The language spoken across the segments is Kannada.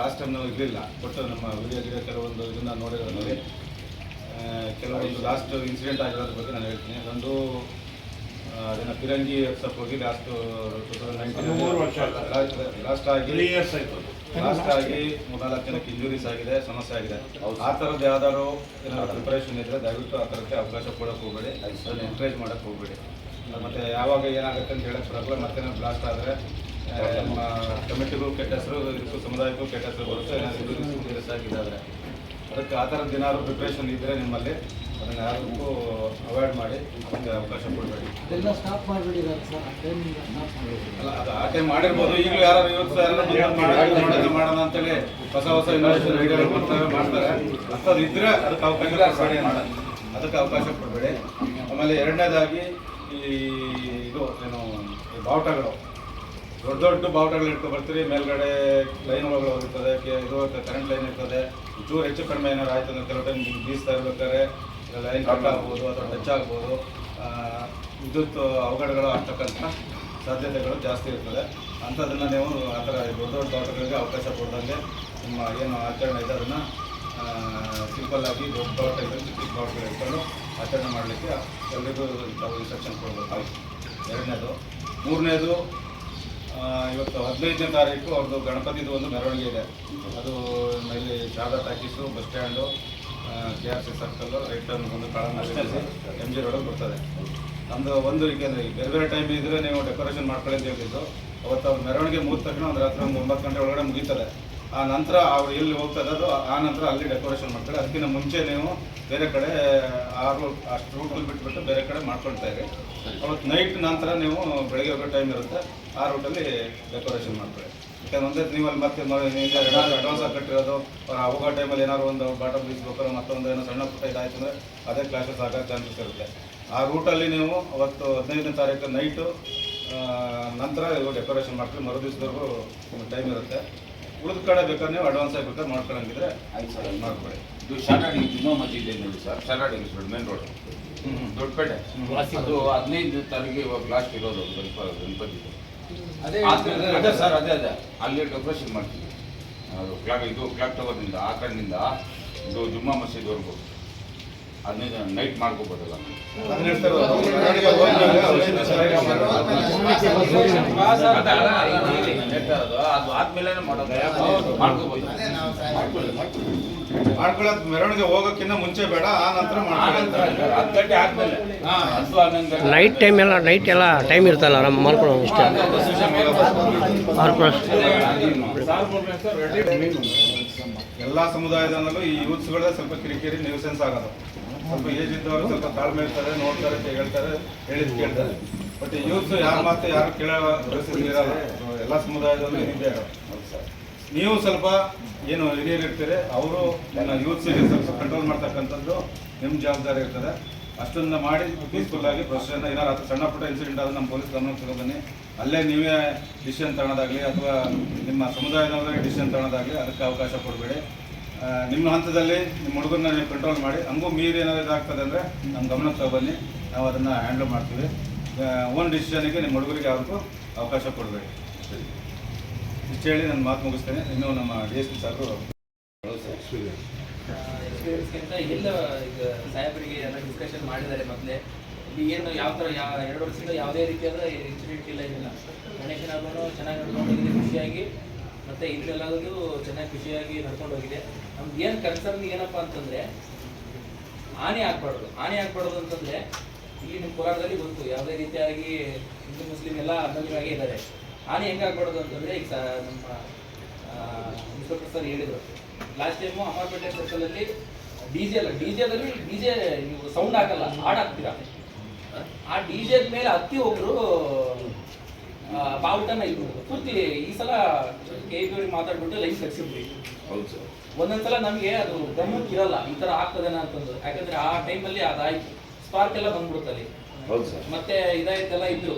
ಲಾಸ್ಟ್ ಟೈಮ್ ನಾವು ಇರಲಿಲ್ಲ. ಬಟ್ ನಮ್ಮ ವಿಡಿಯೋ ಗಿಡ ಕೆಲವೊಂದು ಇದನ್ನು ನೋಡಿರೋದ್ರಲ್ಲಿ ಕೆಲವೊಂದು ಲಾಸ್ಟ್ ಇನ್ಸಿಡೆಂಟ್ ಆಗಿರೋದ್ರ ಬಗ್ಗೆ ನಾನು ಹೇಳ್ತೀನಿ. ಒಂದು ಅದನ್ನು ಫಿರಂಗಿ ಎಕ್ಸಪ್ ಹೋಗಿ ಲಾಸ್ಟ್ ಟೂ ತೌಸಂಡ್ ಮೂರು ವರ್ಷ ಆಯ್ತು. ನೈನ್ಟೀನ್ ಲಾಸ್ಟ್ ಆಗಿ ಲಾಸ್ಟ್ ಆಗಿ ಮೂರ್ನಾಲ್ಕು ಜನಕ್ಕೆ ಇಂಜುರೀಸ್ ಆಗಿದೆ ಸಮಸ್ಯೆ ಆಗಿದೆ. ಆ ಥರದ್ದು ಯಾವ್ದಾದ್ರು ಏನಾದ್ರು ಪ್ರಿಪರೇಷನ್ ಇದ್ರೆ ದಯವಿಟ್ಟು ಆ ಥರಕ್ಕೆ ಅವಕಾಶ ಕೊಡೋಕೆ ಹೋಗಬೇಡಿ. ಅದನ್ನು ಎಂಕರೇಜ್ ಮಾಡಕ್ಕೆ ಹೋಗಬೇಡಿ. ಮತ್ತು ಯಾವಾಗ ಏನಾಗುತ್ತೆ ಅಂತ ಹೇಳೋಕ್ಕೆ ಬರಲ್ಲ. ಮತ್ತೆ ಬ್ಲಾಸ್ಟ್ ಆದರೆ ನಮ್ಮ ಕಮಿಟಿಗೂ ಕೆಟ್ಟ ಹೆಸರು ಇದಕ್ಕೂ ಸಮುದಾಯಕ್ಕೂ ಕೆಟ್ಟ ಹೆಸರು ಬರುತ್ತೆ. ಆಗಿದ್ದಾದ್ರೆ ಅದಕ್ಕೆ ಆ ಥರದ್ದು ಏನಾದ್ರು ಪ್ರಿಪ್ರೇಷನ್ ಇದ್ದರೆ ನಿಮ್ಮಲ್ಲಿ ಅದನ್ನು ಯಾರಿಗೂ ಅವಾಯ್ಡ್ ಮಾಡಿ ಅದಕ್ಕೆ ಅವಕಾಶ ಕೊಡಬೇಡಿ. ಅಲ್ಲ ಅದು ಆ ಟೈಮ್ ಮಾಡಿರ್ಬೋದು. ಈಗಲೂ ಯಾರು ಇವತ್ತು ಯಾರು ಮಾಡೋಣ ಮಾಡೋಣ ಮಾಡೋಣ ಅಂತೇಳಿ ಹೊಸ ಹೊಸ ಇನ್ನೋವೇಷನ್ ಐಡಿಯಾಗಳು ಬರ್ತಾರೆ ಮಾಡ್ತಾರೆ. ಅಂಥದ್ದು ಇದ್ರೆ ಅದಕ್ಕೆ ಅವಕಾಶ ಕೊಡಬೇಡಿ ಅಂತ. ಅದಕ್ಕೆ ಅವಕಾಶ ಕೊಡಬೇಡಿ. ಆಮೇಲೆ ಎರಡನೇದಾಗಿ ಈ ಇದು ಏನು ಬಾವುಟಗಳು. ದೊಡ್ಡ ದೊಡ್ಡ ಬಾವುಟಗಳು ಇಟ್ಕೊ ಬರ್ತೀರಿ. ಮೇಲ್ಗಡೆ ಲೈನ್ ಒಳಗಡೆ ಹೋಗಿರ್ತದೆ ಇದು ಕರೆಂಟ್ ಲೈನ್ ಇರ್ತದೆ. ಚೂರು ಹೆಚ್ಚು ಕಡಿಮೆ ಏನಾರು ಆಯ್ತು ಅಂದ್ರೆ ಕೆಲವು ಟೈಮ್ ಬೀಸ್ತಾ ಇರ್ಬೇಕಾದ್ರೆ ಲೈನ್ ಕಟ್ ಆಗ್ಬೋದು ಅಥವಾ ಟಚ್ ಆಗ್ಬೋದು. ವಿದ್ಯುತ್ ಅವಘಡಗಳು ಆಗ್ತಕ್ಕಂಥ ಸಾಧ್ಯತೆಗಳು ಜಾಸ್ತಿ ಇರ್ತದೆ. ಅಂಥದ್ದನ್ನು ನೀವು ಆ ಥರ ದೊಡ್ಡ ದೊಡ್ಡ ಬಾವುಟಗಳಿಗೆ ಅವಕಾಶ ಕೊಡ್ದಂಗೆ ನಿಮ್ಮ ಏನು ಆಚರಣೆ ಇದೆ ಅದನ್ನು ಸಿಂಪಲ್ ಆಗಿ ದೊಡ್ಡ ಇದೆ ಚಿಕ್ಕ ಚಿಕ್ಕ ಬಾವುಟಗಳು ಇಟ್ಕೊಂಡು ಆಚರಣೆ ಮಾಡಲಿಕ್ಕೆ ಎಲ್ಲರಿಗೂ ತಾವು ಇನ್ಸ್ಟ್ರಕ್ಷನ್ ಕೊಡಬೇಕಾಗಿ ಎರಡನೇದು. ಮೂರನೇದು ಇವತ್ತು ಹದಿನೈದನೇ ತಾರೀಕು ಅವ್ರದ್ದು ಗಣಪತಿದು ಒಂದು ಮೆರವಣಿಗೆ ಇದೆ. ಅದು ಇಲ್ಲಿ Sharada talkies bus stand K R C circle right turn ಒಂದು ಕಾಳನ್ನು ಎಂ ಜಿ ರೋಡಲ್ಲಿ ಬರ್ತದೆ. ನಮ್ಮದು ಒಂದು ಏಕೆಂದರೆ ಬೇರೆ ಬೇರೆ ಟೈಮ್ ಇದ್ದರೆ ನೀವು ಡೆಕೋರೇಷನ್ ಮಾಡ್ಕೊಳ್ಳಿ ಅಂತ ಹೇಳ್ತಿದ್ದು ಅವತ್ತು ಅವ್ರ ಮೆರವಣಿಗೆ ಮುಗಿದ ತಕ್ಷಣ ಒಂದು ರಾತ್ರಿ ಒಂದು ಒಂಬತ್ತು ಗಂಟೆ ಒಳಗಡೆ ಮುಗೀತದೆ. ಆ ನಂತರ ಅವ್ರು ಎಲ್ಲಿ ಹೋಗ್ತಾ ಇರೋದು ಆ ನಂತರ ಅಲ್ಲಿ ಡೆಕೋರೇಷನ್ ಮಾಡ್ತಾರೆ. ಅದಕ್ಕಿಂತ ಮುಂಚೆ ನೀವು ಬೇರೆ ಕಡೆ ಆರು ಅಷ್ಟು ರೂಟಲ್ಲಿ ಬಿಟ್ಬಿಟ್ಟು ಬೇರೆ ಕಡೆ ಮಾಡ್ಕೊಳ್ತಾ ಇರಿ. ಅವತ್ತು ನೈಟ್ ನಂತರ ನೀವು ಬೆಳಗ್ಗೆ ಹೋಗೋ ಟೈಮ್ ಇರುತ್ತೆ, ಆ ರೂಟಲ್ಲಿ ಡೆಕೋರೇಷನ್ ಮಾಡ್ತಾರೆ ಯಾಕಂದ್ರೆ ನೀವು ಅಲ್ಲಿ ಮತ್ತೆ ಏನಾದ್ರು ಅಡ್ವಾನ್ಸ್ ಆಗಿ ಕಟ್ಟಿರೋದು, ಅವ್ರು ಹೋಗೋ ಟೈಮಲ್ಲಿ ಏನಾದ್ರು ಒಂದು ಬಾಟಲ್ ಬೀಸ್ಬೇಕಾದ್ರೆ ಮತ್ತೊಂದು ಏನೋ ಸಣ್ಣ ಪುಟ್ಟ ಇದಾಯ್ತು ಅಂದರೆ ಅದೇ ಕ್ಲಾಸಸ್ ಆಗೋ ಚಾನ್ಸಸ್ ಇರುತ್ತೆ. ಆ ರೂಟಲ್ಲಿ ನೀವು ಅವತ್ತು ಹದಿನೈದನೇ ತಾರೀಕು ನೈಟು ನಂತರ ಇವು ಡೆಕೋರೇಷನ್ ಮಾಡ್ತೀವಿ ಮರು ದಿವಸದವರೆಗೂ ಟೈಮ್ ಇರುತ್ತೆ. ಉಳಿದ ಕಡೆ ಬೇಕಾದ್ರೆ ನೀವು ಅಡ್ವಾನ್ಸ್ ಆಗಿ ಬೇಕಾದ್ರೆ ಮಾಡ್ಕೊಳಂಗಿದ್ರೆ ಆಯ್ತು ಸರ್ ಮಾಡ್ಕೊಳ್ಳಿ ಇದು ಶಾಟಾಡಿ ಜುಮ್ಮಾ ಮಸೀದಿ ಇದೆ ನೋಡಿ ಸರ್ ಶಾಟಾಡಿ ರೋಡ್ ಮೇನ್ ರೋಡ್ ದೊಡ್ಡಪೇಟೆ ಅದು ಹದಿನೈದು ತಾರೀಕಿಗೆ ಇವಾಗ ಲಾಸ್ಟ್ ಇರೋದು ಗಣಪ ಗಣಪತಿ. ಅದೇ ಅದೇ ಸರ್ ಅದೇ ಅದೇ. ಅಲ್ಲಿ ಡೆಕೋರೇಷನ್ ಮಾಡ್ತೀವಿ. ಅದು ಕ್ಲಾಕ್ ಇದು ಕ್ಲಾಕ್ ಟವರ್ನಿಂದ ಆ ಕಡೆಯಿಂದ ಇದು ಜುಮ್ಮಾ ಮಸೀದಿವರೆಗೂ ಹದಿನೈದು ನೈಟ್ ಮಾಡ್ಕೋಬೋದಲ್ಲ. ಅದನ್ನ ಅದು ಆದ್ಮೇಲೆ ಮಾಡ್ಕೊಳ್ಳೋದು ಮೆರವಣಿಗೆ ಹೋಗೋಕ್ಕಿಂತ ಮುಂಚೆ ಬೇಡ ಆ ನಂತರ ಮಾಡ್ಕೊಳ್ಳೋದು ಹತ್ತು ಗಂಟೆ ಆದ್ಮೇಲೆ. ನೈಟ್ ಟೈಮ್ ಎಲ್ಲ ನೈಟ್ ಎಲ್ಲ ಟೈಮ್ ಇರ್ತಲ್ಲ ನಮ್ಮ ಮಾಡ್ಕೊಳ್ಳೋ ಇಷ್ಟ ಎಲ್ಲ ಸಮುದಾಯದಲ್ಲೂ ಈ ಯೂತ್ಸ್ಗಳೇ ಸ್ವಲ್ಪ ಕಿರಿಕಿರಿ ನ್ಯೂಸೆನ್ಸ್ ಆಗೋದು. ಸ್ವಲ್ಪ ಏಜ್ ಇದ್ದವರು ಸ್ವಲ್ಪ ತಾಳ್ಮೆ ಇರ್ತಾರೆ, ನೋಡ್ತಾರೆ, ಕೇಳ್ತಾರೆ ಹೇಳ್ತಾರೆ ಹೇಳಿದ್ ಕೇಳ್ತಾರೆ. ಬಟ್ ಈ ಯೂತ್ಸ್ ಯಾರ ಮಾತು ಯಾರು ಕೇಳೋ ಪರಿಸ್ಥಿತಿ ಇರಲ್ಲ. ಎಲ್ಲ ಸಮುದಾಯದಲ್ಲೂ ಇರೋದು. ನೀವು ಸ್ವಲ್ಪ ಏನು ಹಿರಿಯರು ಇರ್ತೀರಿ, ಅವರು ಯೂತ್ಸಿಗೆ ಸ್ವಲ್ಪ ಕಂಟ್ರೋಲ್ ಮಾಡ್ತಕ್ಕಂಥದ್ದು ನಿಮ್ಮ ಜವಾಬ್ದಾರಿ ಇರ್ತದೆ. ಅಷ್ಟನ್ನ ಮಾಡಿ ಪೀಸ್ಫುಲ್ ಆಗಿ ಪ್ರೊಸೆಷನ್ ಏನಾದ್ರು ಅಥವಾ ಸಣ್ಣ ಪುಟ್ಟ ಇನ್ಸಿಡೆಂಟ್ ಆದ್ರೆ ನಮ್ಮ ಪೊಲೀಸ್ ಗಮನಕ್ಕೆ ತಗೊಂಡು ಬನ್ನಿ ಅಲ್ಲೇ ನೀವೇ ಡಿಸಿಷನ್ ತಗೊಳೋದಾಗಲಿ ಅಥವಾ ನಿಮ್ಮ ಸಮುದಾಯದವರೇ ಡಿಸಿಷನ್ ತಗೊಳೋದಾಗಲಿ ಅದಕ್ಕೆ ಅವಕಾಶ ಕೊಡಬೇಡಿ. ನಿಮ್ಮ ಹಂತದಲ್ಲಿ ನಿಮ್ಮ ಹುಡುಗರನ್ನ ನೀವು ಕಂಟ್ರೋಲ್ ಮಾಡಿ. ಹಂಗೂ ಮೀರಿ ಏನಾದರೂ ಇದಾಗ್ತದೆ ಅಂದರೆ ನಮ್ಮ ಗಮನಕ್ಕೆ ತಗೊಬನ್ನಿ. ನಾವು ಅದನ್ನು ಹ್ಯಾಂಡಲ್ ಮಾಡ್ತೀವಿ. ಓನ್ ಡಿಸಿಷನಿಗೆ ನಿಮ್ಮ ಹುಡುಗರಿಗೆ ಯಾರಿಗೂ ಅವಕಾಶ ಕೊಡಬೇಡಿ. ಇಷ್ಟು ಹೇಳಿ ನನ್ನ ಮಾತು ಮುಗಿಸ್ತೇನೆ. ಇನ್ನೂ ನಮ್ಮ ಡಿ ಎಸ್ ಪಿ ಸಾರು ಎಕ್ಸ್ಪೀರಿಯನ್ಸ್ಗಿಂತ ಎಲ್ಲ ಈಗ ಸಾಹೇಬರಿಗೆ ಎಲ್ಲ ಡಿಸ್ಕಷನ್ ಮಾಡಿದ್ದಾರೆ ಮೊದಲೇ. ಏನು ಯಾವ ಥರ ಯಾವ ಎರಡು ವರ್ಷದಿಂದ ಯಾವುದೇ ರೀತಿಯಾದ ಇನ್ಸಿಡೆಂಟ್ ಇಲ್ಲ ಏನಿಲ್ಲ ಚೆನ್ನಾಗಿ ನಡ್ಕೊಂಡು ಹೋಗಿದೆ, ಖುಷಿಯಾಗಿ. ಮತ್ತು ಇಲ್ಲೆಲ್ಲದೂ ಚೆನ್ನಾಗಿ ಖುಷಿಯಾಗಿ ನಡ್ಕೊಂಡು ಹೋಗಿದೆ. ನಮ್ಗೆ ಏನು ಕನ್ಸರ್ನ್ ಏನಪ್ಪ ಅಂತಂದರೆ, ಹಾನಿ ಆಗ್ಬಾರ್ದು. ಹಾನಿ ಆಗ್ಬಾರ್ದು ಅಂತಂದರೆ ಇಲ್ಲಿ ನಿಮ್ಮ ಕೋಲಾರದಲ್ಲಿ ಗೊತ್ತು ಯಾವುದೇ ರೀತಿಯಾಗಿ ಹಿಂದೂ ಮುಸ್ಲಿಂ ಎಲ್ಲ ಅಭಿಮಾನಿಯಾಗಿ ಇದ್ದಾರೆ. ಹಾನಿ ಹೆಂಗೆ ಆಗ್ಬಾರ್ದು ಅಂತಂದರೆ, ಈಗ ನಮ್ಮ ಇನ್ಸ್ಪೆಕ್ಟರ್ ಸರ್ ಹೇಳಿದರು. ಲಾಸ್ಟ್ ಟೈಮು ಅಮರ್ಪೇಟೆ ಸರ್ಕಲಲ್ಲಿ ಡಿ ಜೆ ಅಲ್ಲ ಡಿ ಜೆದಲ್ಲಿ ಡಿ ಜೆ ನೀವು ಸೌಂಡ್ ಹಾಕಲ್ಲ, ಹಾಡು ಹಾಕ್ತೀರಾ? ಆ ಡಿ ಜೆ ಮೇಲೆ ಹತ್ತಿ ಒಬ್ಬರು ಬಾವುಟನ ಇದು ಪೂರ್ತಿ ಈ ಸಲ ಕೆ ಪಿ ಅವ್ರಿಗೆ ಮಾತಾಡ್ಬಿಟ್ಟು ಲೈನ್ ಕಟ್ಸಿದ್ವಿ. ಹೌದು ಸರ್. ಒಂದೊಂದ್ಸಲ ನಮಗೆ ಅದು ಗಮನಕ್ಕೆ ಇರಲ್ಲ ಈ ತರ ಆಗ್ತದೇನ ಅಂತಂದು. ಯಾಕಂದ್ರೆ ಆ ಟೈಮಲ್ಲಿ ಅದಾಯ್ತು. ಸ್ಪಾರ್ಕ್ ಎಲ್ಲ ಬಂದ್ಬಿಡುತ್ತೆ ಅಲ್ಲಿ. ಹೌದು ಸರ್. ಮತ್ತೆ ಇದಾಯ್ತೆಲ್ಲ ಇದ್ದು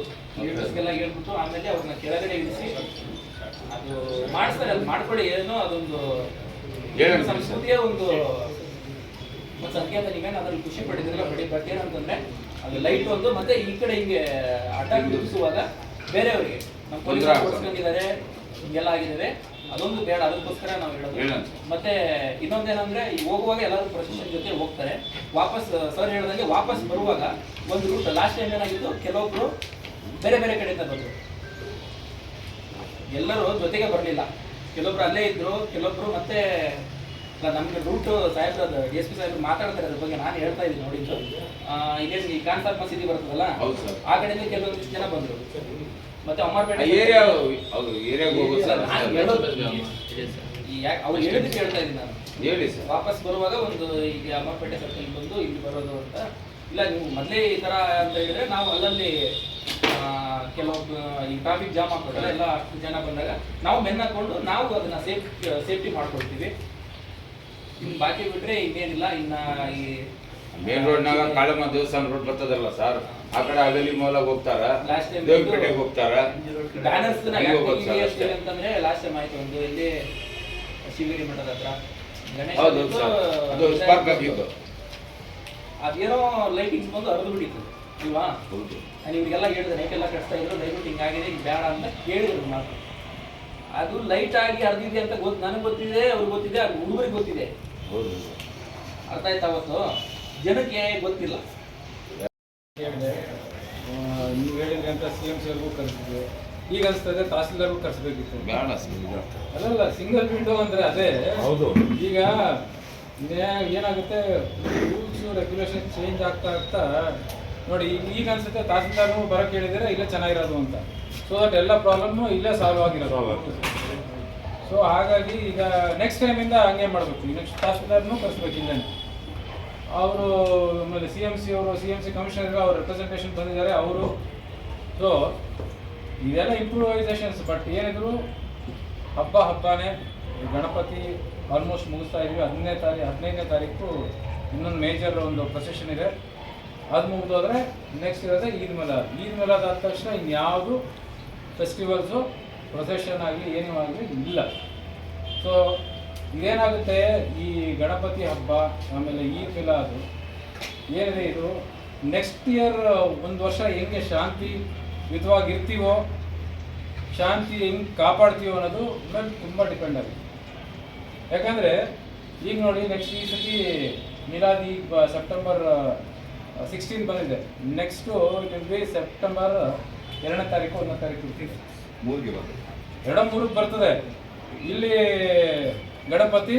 ಎಲ್ಲ ಹೇಳ್ಬಿಟ್ಟು ಆಮೇಲೆ ಅವ್ರನ್ನ ಕೆಳಗಡೆ ಇಳಿಸಿ ಅದು ಮಾಡಿಸ್ತಾರೆ ಅದು ಮಾಡ್ಕೊಳ್ಳಿ ಏನೋ ಅದೊಂದು ಸಂಸ್ಕೃತಿಯ ಒಂದು ಒಂದು ಸಂಕೇತ. ನೀವೇನು ಅದ್ರಲ್ಲಿ ಖುಷಿ ಪಡೆದಿದ್ರೆ ಬಡಿ ಬಟ್ ಏನಂತಂದ್ರೆ ಅದು ಲೈಟ್ ಒಂದು ಮತ್ತೆ ಈ ಕಡೆ ಹಿಂಗೆ ಅಟ್ಟಾಕ್ ತೋರಿಸುವಾಗ ಬೇರೆಯವರಿಗೆ. ನಮ್ಮ ಪೊಲೀಸರು. ಓಡಿಸ್ಕೊಂಡಿದ್ದಾರೆ ಹಿಂಗೆಲ್ಲ ಆಗಿದ್ದೇವೆ ಅದೊಂದು ಬೇಡ ಅದಕ್ಕೋಸ್ಕರ ನಾವು ಹೇಳೋದು. ಮತ್ತೆ ಇನ್ನೊಂದೇನಂದ್ರೆ ಈ ಹೋಗುವಾಗ ಎಲ್ಲರೂ ಪ್ರೊಸೆಷನ್ ಜೊತೆ ಹೋಗ್ತಾರೆ. ವಾಪಸ್ ಸರ್ ಹೇಳೋದಲ್ಲಿ ವಾಪಸ್ ಬರುವಾಗ ಒಂದು ರೂಟ್ ಲಾಸ್ಟ್ ಟೈಮ್ ಏನಾಗಿತ್ತು? ಕೆಲವೊಬ್ರು ಬೇರೆ ಬೇರೆ ಕಡೆಯಿಂದ ಬಂದರು. ಎಲ್ಲರೂ ಜೊತೆಗೆ ಬರಲಿಲ್ಲ. ಕೆಲವೊಬ್ರು ಅಲ್ಲೇ ಇದ್ರು ಕೆಲವೊಬ್ರು ಮತ್ತೆ ಅಲ್ಲ ನಮ್ಗೆ ರೂಟ್ ಸಾಹೇಬ್ರ ಡಿ ಎಸ್ ಪಿ ಸಾಹೇಬ್ ಮಾತಾಡ್ತಾರೆ ಅದ್ರ ಬಗ್ಗೆ ನಾನು ಹೇಳ್ತಾ ಇದ್ದೀನಿ ನೋಡಿದ್ದು ಇದೇನು ಈ ಕಾನ್ಸಾರ್ ಮಸೀದಿ ಬರ್ತದಲ್ಲ. ಆ ಕಡೆಯಿಂದ ಕೆಲವೊಂದಿಷ್ಟು ಜನ ಬಂದರು. ಮತ್ತೆ ಅಮ್ಮರ್ಪೇಟೆ ಏರಿಯಾ ಹೌದು ಏರಿಯಾಗೆ ಹೋಗೋದು ಸರ್. ನಾನು ಹೇಳೋದು ಈ ಯಾಕೆ ಅವ್ರು ಹೇಳಿದ್ದಕ್ಕೆ ಹೇಳ್ತಾ ಇದ್ದೀನಿ ನಾನು. ಹೇಳಿ ಸರ್. ವಾಪಸ್ ಬರುವಾಗ ಒಂದು ಈಗ ಅಮ್ಮಪೇಟೆ ಸರ್ಕಲ್ ಬಂದು ಇಲ್ಲಿ ಬರೋದು ಅಂತ. ಇಲ್ಲ ನೀವು ಮೊದಲೇ ಈ ಥರ ಅಂತ ಹೇಳಿದ್ರೆ ನಾವು ಅಲ್ಲಲ್ಲಿ ಆ, ಕೆಲವೊಬ್ಬ ಈ ಟ್ರಾಫಿಕ್ ಜಾಮ್ ಹಾಕೋದ್ರೆ ಎಲ್ಲ ಅಷ್ಟು ಜನ ಬಂದಾಗ ನಾವು ಬೆನ್ನ ಹಾಕೊಂಡು ನಾವು ಅದನ್ನ ಸೇಫ್ ಸೇಫ್ಟಿ ಮಾಡ್ಕೊಳ್ತೀವಿ. ಇನ್ನು ಬಾಕಿ ಬಿಟ್ರೆ ಇನ್ನೇನಿಲ್ಲ ಇನ್ನ ಈ ಮೇನ್ ರೋಡ್ನಾಗ ಕಾಳಮ್ಮ ದೇವಸ್ಥಾನ ರೋಡ್ ಬರ್ತದಲ್ಲ ಸರ್? ಆ ಕಡೆ ಹಗಲಿ ಮೂಲ ಹೋಗ್ತಾರ? ದೇವಪೇಟೆಗೆ ಹೋಗ್ತಾರ? ಬ್ಯಾನರ್ಸ್. ಅಂತಂದ್ರೆ ಲಾಸ್ಟ್ ಟೈಮ್ ಆಯ್ತು ಒಂದು ಇಲ್ಲಿ ಶಿವಗಿರಿ ಮಠದ ಹತ್ರ. ಗಣೇಶ ಹೌದು ಸರ್. ಅದು. ಸ್ಪಾರ್ಕ್ ಆಗಿದ್ದು ಅದೇನೋ ಲೈಟಿಂಗ್ಸ್ ಬಂದು ಹರಿದು ಬಿಟ್ಟಿತ್ತು ಅಲ್ವಾ? ಹೌದು. ನಾನು ಇವ್ರಿಗೆಲ್ಲ ಹೇಳಿದೆ ನೈಟ್ ಎಲ್ಲ ಕಟ್ತಾ ಇದ್ರು ದಯವಿಟ್ಟು ಹಿಂಗಾಗಿದೆ ಈಗ ಬೇಡ ಅಂತ ಕೇಳಿದ್ರು ಮಾತು ಅದು ಲೈಟ್ ಆಗಿ ಹರಿದಿದೆ ಅಂತ ಗೊತ್ತು ನನಗೆ ಗೊತ್ತಿದೆ ಅವ್ರಿಗೆ ಗೊತ್ತಿದೆ ಅದು ಹುಡುಗರಿಗೆ ಗೊತ್ತಿದೆ. ಹೌದು. ಅರ್ಥ ಆಯ್ತಾ ಅವತ್ತು? ಜನಕ್ಕೆ ಗೊತ್ತಿಲ್ಲ. ಹೇಳಿದೆ ನೀವು ಹೇಳಿದ್ರೆ ಅಂತ ಸಿ ಎಂ ಸಿ ಅವ್ರಿಗೂ ಕರೆಸಿದ್ವಿ ಈಗ ಅನಿಸ್ತದೆ ತಹಸೀಲ್ದಾರ್ಗೂ ಕರೆಸಬೇಕಿತ್ತು. ಬೇಡ ಅಲ್ಲಲ್ಲ ಸಿಂಗಲ್ ವಿಂಡೋ ಅಂದರೆ ಅದೇ. ಹೌದು. ಈಗ ಏನಾಗುತ್ತೆ? ರೂಲ್ಸ್ ರೆಗ್ಯುಲೇಷನ್ ಚೇಂಜ್ ಆಗ್ತಾ ಆಗ್ತಾ ನೋಡಿ ಈಗ ಈಗ ಅನಿಸುತ್ತೆ ತಹಸೀಲ್ದಾರ್ನು ಬರಕ್ಕೆ ಹೇಳಿದ್ರೆ ಇಲ್ಲೇ ಚೆನ್ನಾಗಿರೋದು ಅಂತ. ಸೊ ದಟ್ ಎಲ್ಲ ಪ್ರಾಬ್ಲಮ್ ಇಲ್ಲೇ ಸಾಲ್ವ್ ಆಗಿರೋದು. ಸೊ ಹಾಗಾಗಿ ಈಗ ನೆಕ್ಸ್ಟ್ ಟೈಮಿಂದ ಹಂಗೆ ಮಾಡಬೇಕು. ನೆಕ್ಸ್ಟ್ ತಹಸೀಲ್ದಾರ್ನೂ ಕರೆಸ್ಬೇಕು ಇಲ್ಲೇ ಅವರು ಆಮೇಲೆ ಸಿ ಎಂ ಸಿ ಅವರು ಸಿ ಎಂ ಸಿ ಕಮಿಷನರ್ ಅವರು ರೆಪ್ರೆಸೆಂಟೇಷನ್ ಬಂದಿದ್ದಾರೆ, ಅವರು. ಸೊ ಇದೆಲ್ಲ ಇಂಪ್ರೂವೈಸೇಷನ್ಸ್ ಬಟ್ ಏನಿದ್ರು ಹಬ್ಬ ಹಬ್ಬನೇ ಗಣಪತಿ ಆಲ್ಮೋಸ್ಟ್ ಮುಗಿಸ್ತಾ ಇದ್ವಿ ಹದಿನೈದನೇ ತಾರೀಕು ಹದಿನೈದನೇ ತಾರೀಕು ಇನ್ನೊಂದು ಮೇಜರ್ ಒಂದು ಪ್ರೊಸೆಷನ್ ಇದೆ. ಅದು ಮುಗಿದೋದ್ರೆ ನೆಕ್ಸ್ಟ್ ಇರೋದೇ ಈದ್ ಮಿಲಾದ್ ಈದ್ ಮಿಲಾದ್ ಆದ ತಕ್ಷಣ ಇನ್ಯಾವುದು ಫೆಸ್ಟಿವಲ್ಸು ಪ್ರೊಸೆಷನ್ ಆಗಲಿ, ಏನೂ ಆಗಲಿ ಇಲ್ಲ. ಸೊ ಇದೇನಾಗುತ್ತೆ? ಈ ಗಣಪತಿ ಹಬ್ಬ ಆಮೇಲೆ ಈ ಫಿಲ ಅದು. ಏನಿದೆ ಇದು? ನೆಕ್ಸ್ಟ್ ಇಯರ್ ಒಂದು ವರ್ಷ ಹೆಂಗೆ ಶಾಂತಿ ಯುತವಾಗಿರ್ತೀವೋ ಶಾಂತಿ ಹೆಂಗೆ ಕಾಪಾಡ್ತೀವೋ ಅನ್ನೋದು ಮೇಲೆ ತುಂಬ ಡಿಪೆಂಡ್ ಆಗುತ್ತೆ. ಯಾಕಂದರೆ ಈಗ ನೋಡಿ ನೆಕ್ಸ್ಟ್ ಈ ಸತಿ ಮಿಲಾದಿ ಸೆಪ್ಟೆಂಬರ್ ಸಿಕ್ಸ್ಟೀನ್ ಬಂದಿದೆ. ನೆಕ್ಸ್ಟು ಇಟ್ ಬಿ ಸೆಪ್ಟೆಂಬರ್ ಎರಡನೇ ತಾರೀಕು ಒಂದನೇ ತಾರೀಕು. ಇರ್ತೀವಿ ಮೂರಿಗೆ ಬರ್ತದೆ ಎರಡ ಮೂರಕ್ಕೆ ಬರ್ತದೆ. ಇಲ್ಲಿ ಗಣಪತಿ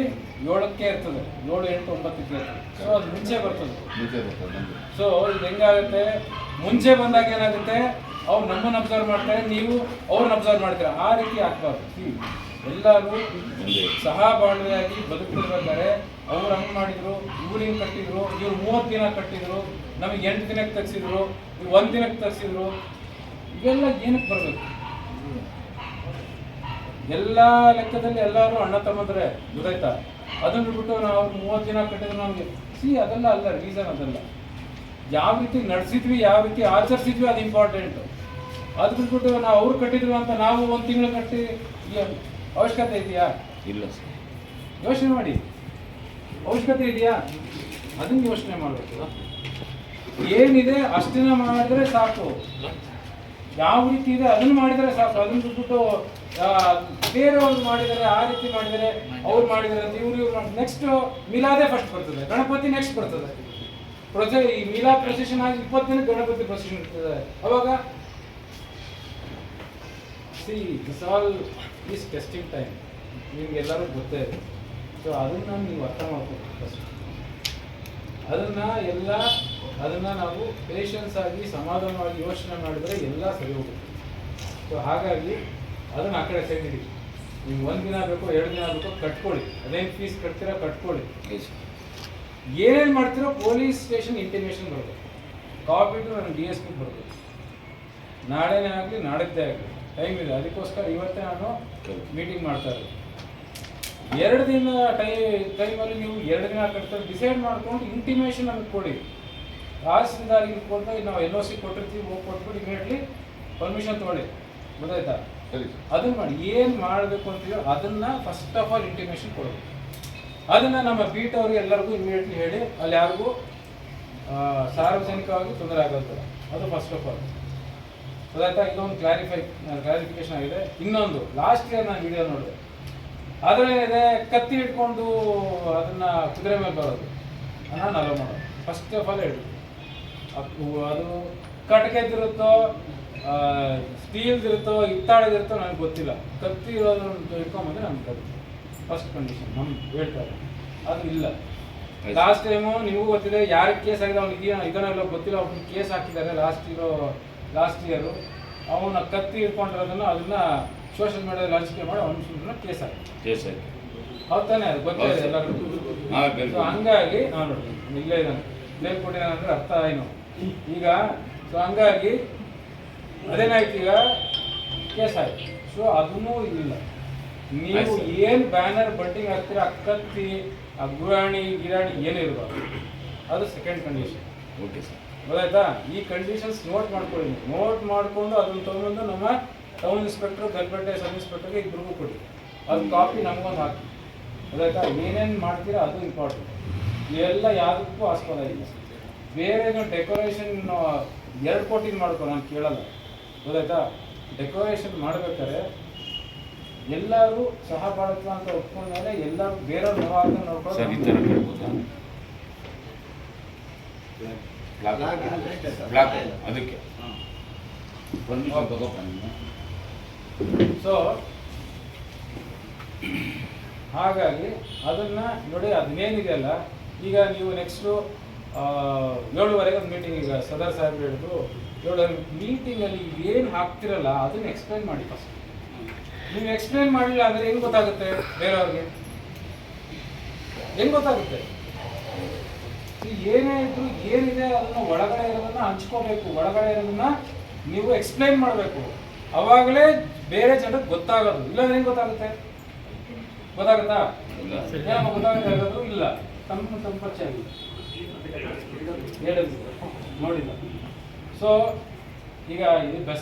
ಏಳಕ್ಕೆ ಇರ್ತದೆ ಏಳು ಎಂಟು ಒಂಬತ್ತಕ್ಕೆ ಇರ್ತದೆ. ಸೊ ಅದು ಮುಂಚೆ ಬರ್ತದೆ. ಮುಂಚೆ ಬರ್ತದೆ ನಮ್ಗೆ. ಸೊ ಇದು ಹೆಂಗಾಗುತ್ತೆ? ಮುಂಚೆ ಬಂದಾಗ ಏನಾಗುತ್ತೆ? ಅವ್ರು ನಮ್ಮನ್ನು ಅಬ್ಸರ್ವ್ ಮಾಡ್ತಾರೆ ನೀವು ಅವ್ರನ್ನ ಅಬ್ಸರ್ವ್ ಮಾಡ್ತೀರಾ. ಆ ರೀತಿ ಆಗ್ಬಾರ್ದು. ಎಲ್ಲರೂ ಸಹಬಾಳ್ವೆಯಾಗಿ ಬದುಕ್ತಿರ್ಬೇಕಾದ್ರೆ ಅವ್ರು ಹಂಗೆ ಮಾಡಿದ್ರು ಇವ್ರು ಹಿಂಗೆ ಕಟ್ಟಿದ್ರು ಇವ್ರು ಮೂವತ್ತು ದಿನ ಕಟ್ಟಿದ್ರು ನಮಗೆ ಎಂಟು ದಿನಕ್ಕೆ ತರಿಸಿದ್ರು ಒಂದು ದಿನಕ್ಕೆ ತರಿಸಿದ್ರು ಇವೆಲ್ಲ ಏನಕ್ಕೆ ಬರಬೇಕು? ಎಲ್ಲ ಲೆಕ್ಕದಲ್ಲಿ ಎಲ್ಲರೂ ಅಣ್ಣ ತಮ್ಮಂದ್ರೆ ಗೊತ್ತಾಯ್ತಾ? ಅದನ್ನ ಬಿಟ್ಟು ನಾವು ಮೂವತ್ತು ದಿನ ಕಟ್ಟಿದ್ರೆ ನಮಗೆ ಸಿ ಅದೆಲ್ಲ ಅಲ್ಲ ರೀಸನ್ ಅದಲ್ಲ. ಯಾವ ರೀತಿ ನಡೆಸಿದ್ವಿ ಯಾವ ರೀತಿ ಆಚರಿಸಿದ್ವಿ ಅದು ಇಂಪಾರ್ಟೆಂಟ್ ಅದು ಬಿಟ್ಬಿಟ್ಟು ನಾವು ಅವ್ರು ಕಟ್ಟಿದ್ರು ಅಂತ ನಾವು ಒಂದು ತಿಂಗಳು ಕಟ್ಟಿ ಅವಶ್ಯಕತೆ ಇದೆಯಾ? ಇಲ್ಲ ಸರ್. ಯೋಚನೆ ಮಾಡಿ. ಅವಶ್ಯಕತೆ ಇದೆಯಾ? ಅದನ್ನ ಯೋಚನೆ ಮಾಡಬೇಕು. ಏನಿದೆ ಅಷ್ಟನ್ನ ಮಾಡಿದ್ರೆ ಸಾಕು. ಯಾವ ರೀತಿ ಇದೆ ಅದನ್ನ ಮಾಡಿದರೆ ಸಾಕು. ಅದನ್ನ ಬಿಟ್ಬಿಟ್ಟು ಆ, ಒಂದು ಮಾಡಿದರೆ ಆ ರೀತಿ ಮಾಡಿದರೆ ಅವ್ರು ಮಾಡಿದರೆ ಅಂತ ಇವ್ರು ಇವ್ರು ನೆಕ್ಸ್ಟ್ ಮಿಲಾದೇ ಫಸ್ಟ್ ಬರ್ತದೆ. ಗಣಪತಿ ನೆಕ್ಸ್ಟ್ ಬರ್ತದೆ. ಪ್ರೊಸೆ ಈ ಮಿಲಾ ಪ್ರೊಸೆಷನ್ ಆಗಿ ಇಪ್ಪತ್ತು ದಿನ ಗಣಪತಿ ಪ್ರೊಸೆಷನ್ ಇರ್ತದೆ. ಅವಾಗ see this all is testing time ನಿಮ್ಗೆಲ್ಲರೂ ಗೊತ್ತೇ ಇದೆ. ಸೊ ಅದನ್ನ ನೀವು ಅರ್ಥ ಮಾಡ್ಕೋಬೇಕು ಫಸ್ಟ್ ಅದನ್ನ ಎಲ್ಲ ಅದನ್ನ ನಾವು ಪೇಷನ್ಸ್ ಆಗಿ ಸಮಾಧಾನವಾಗಿ ಯೋಚನೆ ಮಾಡಿದ್ರೆ ಎಲ್ಲ ಸರಿ ಹೋಗುತ್ತೆ. ಸೊ ಹಾಗಾಗಿ ಅದನ್ನ ಆ ಕಡೆ ಸೈಡ್ ಇಡಿ. ನೀವು ಒಂದು ದಿನ ಬೇಕು ಎರಡು ದಿನ ಬೇಕು ಕಟ್ಕೊಳ್ಳಿ. ಅದೇನು ಫೀಸ್ ಕಟ್ತೀರಾ ಕಟ್ಕೊಳ್ಳಿ. ಏನೇನು ಮಾಡ್ತೀರೋ ಪೊಲೀಸ್ ಸ್ಟೇಷನ್ ಇಂಟಿಮೇಷನ್ ಬರಬೇಕು ಕಾಪಿಟು ನನಗೆ ಡಿ ಎಸ್ ಪಿ ಬರಬೇಕು ನಾಳೆನೇ ಆಗಲಿ ನಾಡಿದ್ದೇ ಆಗಲಿ. ಟೈಮ್ ಇದೆ. ಅದಕ್ಕೋಸ್ಕರ ಇವತ್ತೇ ನಾನು ಮೀಟಿಂಗ್ ಮಾಡ್ತಾ ಇರೋದು. ಎರಡು ದಿನ ಟೈ ಟೈಮಲ್ಲಿ ನೀವು ಎರಡು ದಿನ ಕಟ್ತಾರೆ. ಡಿಸೈಡ್ ಮಾಡ್ಕೊಂಡು ಇಂಟಿಮೇಷನ್ ನಮಗೆ ಕೊಡಿ. ತಹಸೀಲ್ದಾರ್ಗೆ ಕೊಟ್ಟು ನಾವು ಎಲ್ ಒ ಸಿ ಕೊಟ್ಟಿರ್ತೀವಿ ಹೋಗಿ ಕೊಟ್ಬಿಟ್ಟು ಇಮಿಡಿಯೇಟ್ಲಿ ಪರ್ಮಿಷನ್ ತೊಗೊಳ್ಳಿ. ಗೊತ್ತಾಯ್ತಾ? ಅದನ್ನ ಮಾಡಿ ಏನು ಮಾಡಬೇಕು ಹೇಳಿ ಅದನ್ನ ಫಸ್ಟ್ ಆಫ್ ಆಲ್ ಇಂಟಿಮೇಷನ್ ಕೊಡಬೇಕು. ಅದನ್ನ ನಮ್ಮ ಪೀಠ ಅವ್ರಿಗೆ ಎಲ್ಲರಿಗೂ ಇಮಿಡಿಯೇಟ್ಲಿ ಹೇಳಿ, ಅಲ್ಲಿ ಯಾರಿಗೂ ಸಾರ್ವಜನಿಕವಾಗಿ ತೊಂದರೆ ಆಗೋದಿಲ್ಲ. ಅದು ಫಸ್ಟ್ ಆಫ್ ಆಲ್ ಅದಾಯ್ತಾ? ಇದೊಂದು ಕ್ಲಾರಿಫೈ ಕ್ಲಾರಿಫಿಕೇಶನ್ ಆಗಿದೆ. ಇನ್ನೊಂದು ಲಾಸ್ಟ್ ಇಯರ್ ನಾನು ವಿಡಿಯೋ ನೋಡಿದೆ. ಇದೆ, ಕತ್ತಿ ಇಟ್ಕೊಂಡು ಅದನ್ನ ಕುದುರೆ ಮೇಲೆ ಬರೋದು. ನಾನು ಅಲೋ ಮಾಡೋದು. ಫಸ್ಟ್ ಆಫ್ ಆಲ್ ಹೇಳಿ ಅದು ಕಟ್ಗೆದಿರುತ್ತೋ ಸ್ಟೀಲ್ದಿರುತ್ತೋ ಹಿತ್ತಾಳದಿರುತ್ತೋ ನನಗೆ ಗೊತ್ತಿಲ್ಲ. ಕತ್ತಿ ಇರೋದನ್ನ ಇಟ್ಕೊಂಬಂದ್ರೆ ನಮ್ಗೆ ಕತ್ತಿ ಫಸ್ಟ್ ಕಂಡೀಷನ್ ನಮ್ಗೆ ಹೇಳ್ತಾರೆ. ಅದು ಇಲ್ಲ. ಲಾಸ್ಟ್ ಟೈಮು ನಿಮಗೂ ಗೊತ್ತಿದೆ ಯಾರಿಗೆ ಕೇಸ್ ಆಗಿದೆ ಅವ್ನು ಇದೆಯೋ ಇದನ್ನೆಲ್ಲ ಗೊತ್ತಿಲ್ಲ ಅವ್ನಿಗೆ ಕೇಸ್ ಹಾಕಿದ್ದಾರೆ ಲಾಸ್ಟ್ ಇರೋ ಲಾಸ್ಟ್ ಇಯರು ಅವನ ಕತ್ತಿ ಇಟ್ಕೊಂಡಿರೋದನ್ನು ಅದನ್ನ ಸೋಷಿಯಲ್ ಮೀಡಿಯಾದಲ್ಲಿ ಹಂಚಿಕೆ ಮಾಡಿ ಅವ್ನ ಸುಮ್ಮನೆ ಕೇಸ್ ಹಾಕಿ. ಕೇಸ್ ಆಯ್ತು ಅವ್ರು ತಾನೇ ಅದು? ಗೊತ್ತೇ ಹೌದು. ಇದೆ ಸರ್. ಎಲ್ಲರಿಗೂ ಹಂಗಾಗಿ ನಾನು ನೋಡಿ ಇಲ್ಲೇ ಇದ್ದಾನೆ. ಪ್ಲೇನ್ ಕೊಟ್ಟಿದ್ದಾನೆ ಅಂದ್ರೆ ಅರ್ಥ ಏನು? ಈಗ ಸೊ ಹಂಗಾಗಿ ಅದೇನಾಯ್ತು ಈಗ ಕೇಸ್ ಆಯ್ತು. ಸೊ ಅದನ್ನೂ ಇಲ್ಲ. ನೀವು ಏನು ಬ್ಯಾನರ್ ಬಂಟಿಂಗ್ ಹಾಕ್ತೀರ ಅಕ್ಕತ್ತಿ ಗುರಾಣಿ ಗಿರಾಣಿ ಏನು ಇರಬಾರ್ದು. ಅದು ಸೆಕೆಂಡ್ ಕಂಡೀಷನ್ ಓಕೆ ಸರ್. ಗೊತ್ತಾಯ್ತಾ? ಈ ಕಂಡೀಷನ್ಸ್ ನೋಟ್ ಮಾಡ್ಕೊಳ್ಳಿ ನೋಟ್ ಮಾಡಿಕೊಂಡು ಅದನ್ನ ತಗೊಂಡು ನಮ್ಮ ಟೌನ್ ಇನ್ಸ್ಪೆಕ್ಟರ್ ಗಲ್ಪೇಟೆ ಸಬ್ ಇನ್ಸ್ಪೆಕ್ಟರ್ಗೆ ಇಬ್ಬರಿಗೂ ಕೊಡಿ. ಅದು ಕಾಪಿ ನಮಗೊಂದು ಹಾಕಿ. ಗೊತ್ತಾಯ್ತಾ? ಏನೇನು ಮಾಡ್ತೀರಾ ಅದು ಇಂಪಾರ್ಟೆಂಟ್ ಇವೆಲ್ಲ ಯಾವುದಕ್ಕೂ ಆಸ್ಪದ ಇಲ್ಲ. ಬೇರೆ ಡೆಕೋರೇಷನ್ ಎರಡು ಕೋಟಿನ ಮಾಡ್ಕೊ ನಾನು ಕೇಳಲ್ಲ. ಗೊತ್ತಾಯ್ತಾ? ಡೆಕೋರೇಷನ್ ಮಾಡ್ಬೇಕಾದ್ರೆ ಎಲ್ಲರೂ ಸಹಬಾಳತ್ವ ಅಂತ ಒಪ್ಕೊಂಡ್ಮೇಲೆ ಎಲ್ಲರೂ ಬೇರೆಯವ್ರ ಈ ನೋಡ್ಕೊಂಡು ಅದಕ್ಕೆ. ಸೊ ಹಾಗಾಗಿ ಅದನ್ನ ನೋಡಿ ಅದನ್ನೇನಿದೆಯಲ್ಲ ಈಗ ನೀವು ನೆಕ್ಸ್ಟು ಏಳುವರೆಗೆ ಒಂದು ಮೀಟಿಂಗ್ ಈಗ ಸದರ್ ಸಾಹೇಬ್ ಹೇಳಿದ್ರು. ಏಳುವರೆ ಮೀಟಿಂಗಲ್ಲಿ ಏನು ಹಾಕ್ತಿರಲ್ಲ, ಅದನ್ನ ಎಕ್ಸ್ಪ್ಲೈನ್ ಮಾಡಿ ಫಸ್ಟ್ ನೀವು ಎಕ್ಸ್ಪ್ಲೈನ್ ಮಾಡಲಿಲ್ಲ ಅಂದರೆ ಹೆಂಗೆ ಗೊತ್ತಾಗುತ್ತೆ ಬೇರೆಯವ್ರಿಗೆ? ಹೆಂಗೆ ಗೊತ್ತಾಗುತ್ತೆ? ಏನೇ ಇದ್ರು ಏನಿದೆ ಅದನ್ನ ಒಳಗಡೆ ಇರೋದನ್ನ ಹಂಚ್ಕೋಬೇಕು. ಒಳಗಡೆ ಇರೋದನ್ನ ನೀವು ಎಕ್ಸ್ಪ್ಲೈನ್ ಮಾಡಬೇಕು. ಅವಾಗಲೇ ಬೇರೆ ಜನಕ್ಕೆ ಗೊತ್ತಾಗೋದು. ಇಲ್ಲ ಹೆಂಗೆ ಗೊತ್ತಾಗುತ್ತೆ? ಗೊತ್ತಾಗುತ್ತಾ? ಗೊತ್ತಾಗುತ್ತೆ ಇಲ್ಲ. ತಮ್ಮ ತಮ್ಮ ಪರಿಚಯ ಹೇಳಿದ್ರು ನೋಡಿಲ್ಲ. ಸೊ ಈಗ ಇದು ಬೆಸ್ಟ್